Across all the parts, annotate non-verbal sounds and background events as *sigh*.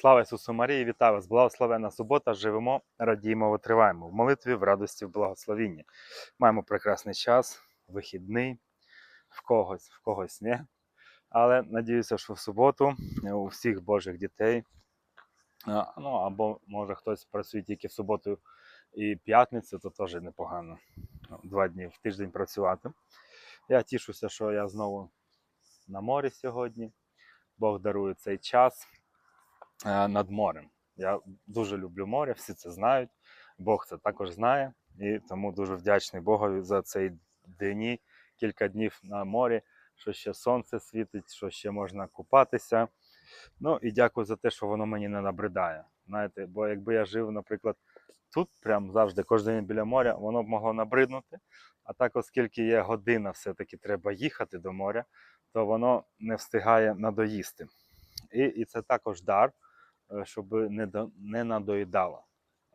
Слава Ісусу Марії, вітаю вас! Благословена субота! Живемо, радіємо, витриваємо в молитві, в радості, в благословінні. Маємо прекрасний час, вихідний, в когось, в когось ні. Але надіюся, що в суботу у всіх Божих дітей, ну або може хтось працює тільки в суботу і п'ятницю, то теж непогано. Ну, Два дні в тиждень працювати. Я тішуся, що я знову на морі сьогодні. Бог дарує цей час е, над морем. Я дуже люблю море, всі це знають. Бог це також знає. І тому дуже вдячний Богові за цей дні, кілька днів на морі, що ще сонце світить, що ще можна купатися. Ну і дякую за те, що воно мені не набридає. Знаєте, бо якби я жив, наприклад, тут, прям завжди, кожен день біля моря, воно б могло набриднути. А так, оскільки є година, все-таки треба їхати до моря, то воно не встигає надоїсти. І, і це також дар, е, щоб не, до, не надоїдало.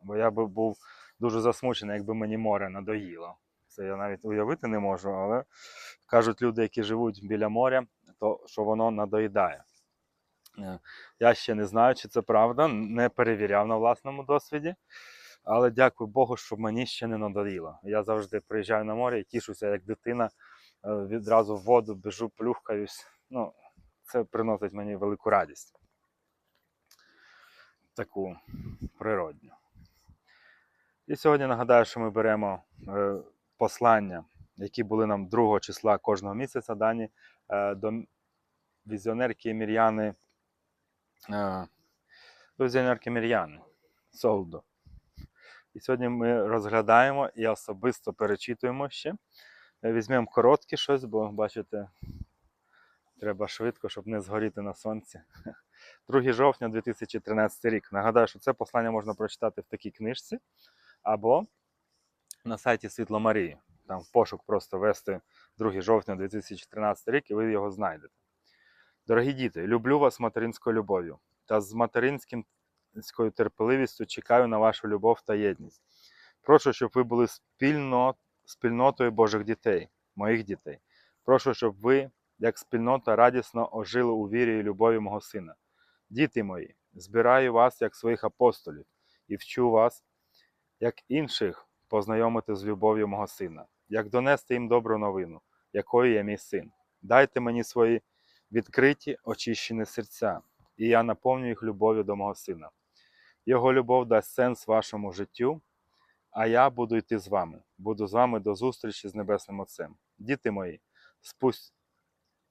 Бо я би був дуже засмучений, якби мені море надоїло. Це я навіть уявити не можу, але кажуть люди, які живуть біля моря, то що воно надоїдає. Е, Я ще не знаю, чи це правда, не перевіряв на власному досвіді. Але дякую Богу, що мені ще не надоїло. Я завжди приїжджаю на море і тішуся, як дитина е, відразу в воду біжу, плюхкаюсь. Ну, це приносить мені велику радість. Таку природню. І сьогодні нагадаю, що ми беремо е, послання, які були нам 2 числа кожного місяця, дані е, до візіонерки Мір'яни. Е, до візіонерки Мір'яни Солдо. І сьогодні ми розглядаємо і особисто перечитуємо ще. Візьмемо коротке щось, бо бачите, треба швидко, щоб не згоріти на сонці. 2 жовтня 2013 рік. Нагадаю, що це послання можна прочитати в такій книжці або на сайті Світло Марії. Там в пошук просто ввести 2 жовтня 2013 рік і ви його знайдете. Дорогі діти, люблю вас материнською любов'ю та з материнською терпеливістю чекаю на вашу любов та єдність. Прошу, щоб ви були спільно, спільнотою Божих дітей, моїх дітей. Прошу, щоб ви, як спільнота, радісно ожили у вірі і любові мого сина. Діти мої, збираю вас як своїх апостолів і вчу вас, як інших познайомити з любов'ю мого сина, як донести їм добру новину, якою є мій син. Дайте мені свої відкриті, очищені серця, і я наповню їх любов'ю до мого сина. Його любов дасть сенс вашому життю, а я буду йти з вами. Буду з вами до зустрічі з Небесним Отцем. Діти мої, спусть...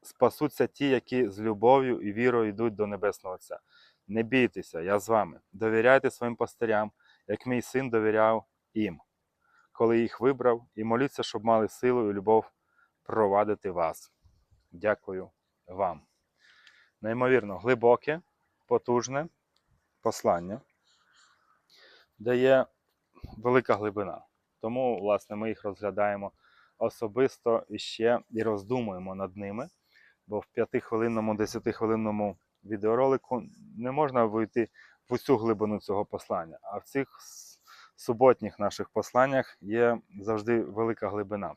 спасуться ті, які з любов'ю і вірою йдуть до Небесного Отця. Не бійтеся, я з вами. Довіряйте своїм пастирям, як мій син довіряв їм, коли їх вибрав, і моліться, щоб мали силу і любов провадити вас. Дякую вам. Неймовірно, глибоке, потужне послання, де є велика глибина. Тому, власне, ми їх розглядаємо особисто і ще і роздумуємо над ними. Бо в 5-хвилинному, 10-хвилинному відеоролику не можна вийти в усю глибину цього послання. А в цих суботніх наших посланнях є завжди велика глибина.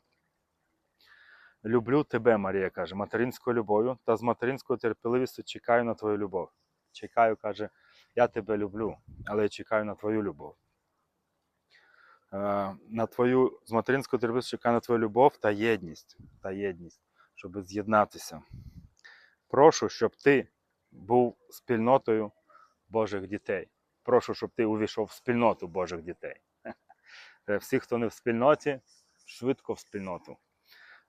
Люблю тебе, Марія каже, материнською любов'ю та з материнською терпеливістю чекаю на твою любов. Чекаю, каже, я тебе люблю, але я чекаю на твою любов. Е, На твою з материнською терпеливістю чекаю на твою любов та єдність, та єдність, щоб з'єднатися. Прошу, щоб ти був спільнотою Божих дітей. Прошу, щоб ти увійшов в спільноту Божих дітей. Е, Всі, хто не в спільноті, швидко в спільноту.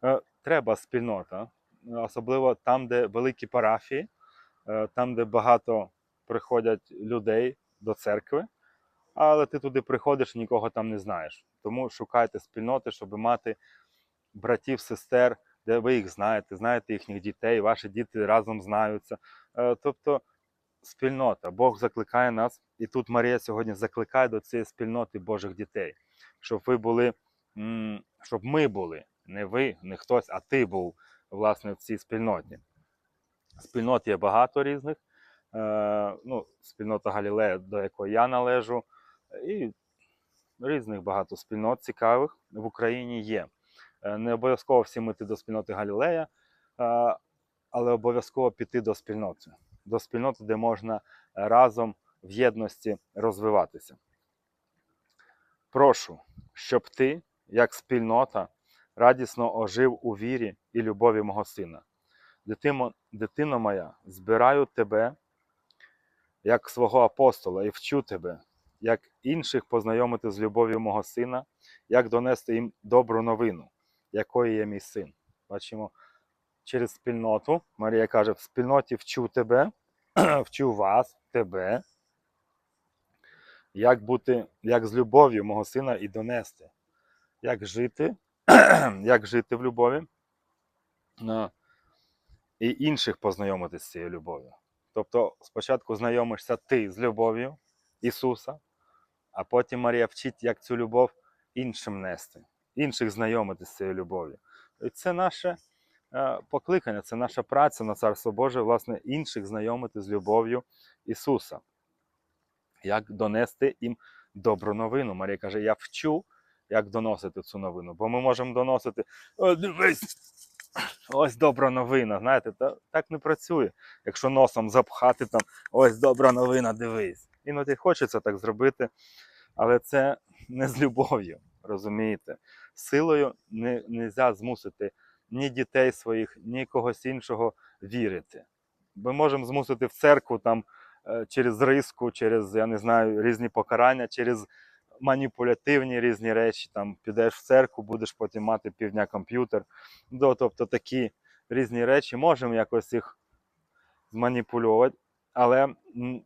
Е, Треба спільнота, особливо там, де великі парафії, е, там, де багато приходять людей до церкви, але ти туди приходиш і нікого там не знаєш. Тому шукайте спільноти, щоб мати братів, сестер, де ви їх знаєте, знаєте їхніх дітей, ваші діти разом знаються. Е, Тобто спільнота. Бог закликає нас, і тут Марія сьогодні закликає до цієї спільноти Божих дітей, щоб ви були, щоб ми були, не ви, не хтось, а ти був власне в цій спільноті. Спільнот є багато різних. Е, ну, спільнота Галілея, до якої я належу, і різних багато спільнот цікавих в Україні є. Е, Не обов'язково всім іти до спільноти Галілея, е, але обов'язково піти до спільноти. До спільноти, де можна разом в єдності розвиватися. Прошу, щоб ти, як спільнота, радісно ожив у вірі і любові мого сина. Дитино, дитино моя, збираю тебе як свого апостола і вчу тебе, як інших познайомити з любов'ю мого сина, як донести їм добру новину, якою є мій син. Бачимо, через спільноту Марія каже: в спільноті вчу тебе, *clears throat* вчу вас, тебе, як бути, як з любов'ю мого сина і донести, як жити, *clears throat* як жити в любові, і інших познайомити з цією любов'ю. Тобто спочатку знайомишся ти з любов'ю Ісуса, а потім Марія вчить, як цю любов іншим нести, інших знайомити з цією любов'ю. І це наше е, покликання, це наша праця на Царство Боже, власне, інших знайомити з любов'ю Ісуса. Як донести їм добру новину. Марія каже: Я вчу, як доносити цю новину. Бо ми можемо доносити: О, дивись, ось добра новина. Знаєте, та, так не працює. Якщо носом запхати там, ось добра новина, дивись. Іноді хочеться так зробити, але це не з любов'ю, розумієте? Силою не можна змусити ні дітей своїх, ні когось іншого вірити. Ми можемо змусити в церкву там е, через риску, через, я не знаю, різні покарання, через маніпулятивні різні речі. Там підеш в церкву, будеш потім мати півдня комп'ютер. Ну, тобто такі різні речі можемо якось їх зманіпулювати, але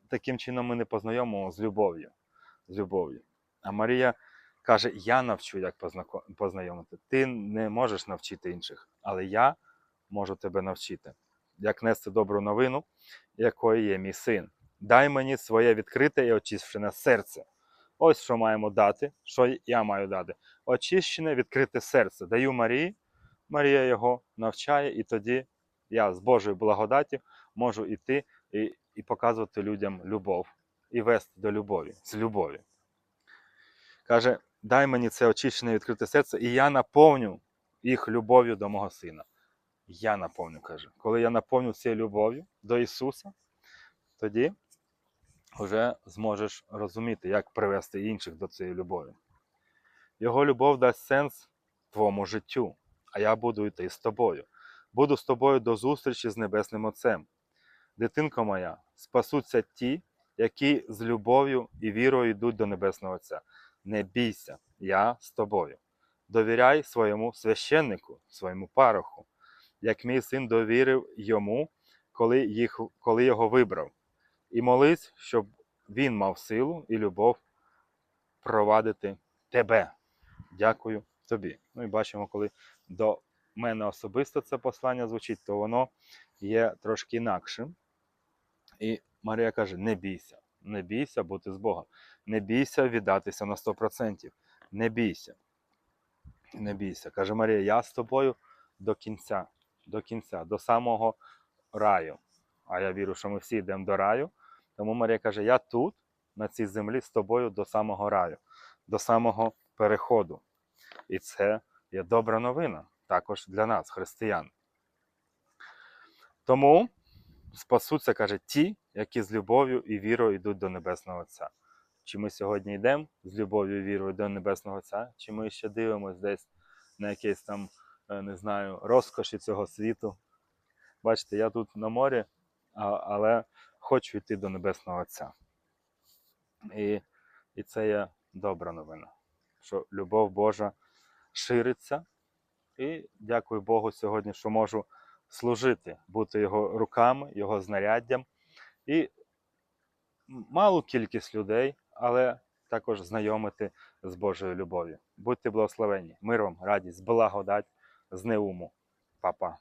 таким чином ми не познайомимо з любов'ю. З любов'ю. А Марія каже: Я навчу, як познайомити. Ти не можеш навчити інших, але я можу тебе навчити, як нести добру новину, якою є мій син. Дай мені своє відкрите і очищене серце. Ось що маємо дати, що я маю дати. Очищене, відкрите серце. Даю Марії, Марія його навчає, і тоді я з Божою благодаті можу йти і, і показувати людям любов, і вести до любові, з любові. Каже, дай мені це очищене відкрите серце, і я наповню їх любов'ю до мого сина. Я наповню, каже. Коли я наповню цією любов'ю до Ісуса, тоді вже зможеш розуміти, як привести інших до цієї любові. Його любов дасть сенс твоєму життю, а я буду йти з тобою. Буду з тобою до зустрічі з Небесним Отцем. Дитинко моя, спасуться ті, які з любов'ю і вірою йдуть до Небесного Отця. Не бійся, я з тобою. Довіряй своєму священнику, своєму пароху, як мій син довірив йому, коли, їх, коли його вибрав. І молись, щоб він мав силу і любов провадити тебе. Дякую тобі. Ну і бачимо, коли до мене особисто це послання звучить, то воно є трошки інакшим. І Марія каже: не бійся, не бійся бути з Богом. Не бійся віддатися на 100%. Не бійся. Не бійся. Каже Марія, я з тобою до кінця, до кінця, до самого раю. А я вірю, що ми всі йдемо до раю. Тому Марія каже: Я тут, на цій землі, з тобою до самого раю, до самого переходу. І це є добра новина також для нас, християн. Тому спасуться, каже, ті, які з любов'ю і вірою йдуть до Небесного Отця. Чи ми сьогодні йдемо з любов'ю і вірою до Небесного Отця, чи ми ще дивимося десь на якісь там, е, не знаю, розкоші цього світу. Бачите, я тут на морі, але хочу йти до Небесного Отця. І, і це є добра новина, що любов Божа шириться. І дякую Богу сьогодні, що можу служити, бути його руками, його знаряддям. І малу кількість людей, але також знайомити з Божою любов'ю. Будьте благословені, миром, радість, благодать з неуму. Па-па.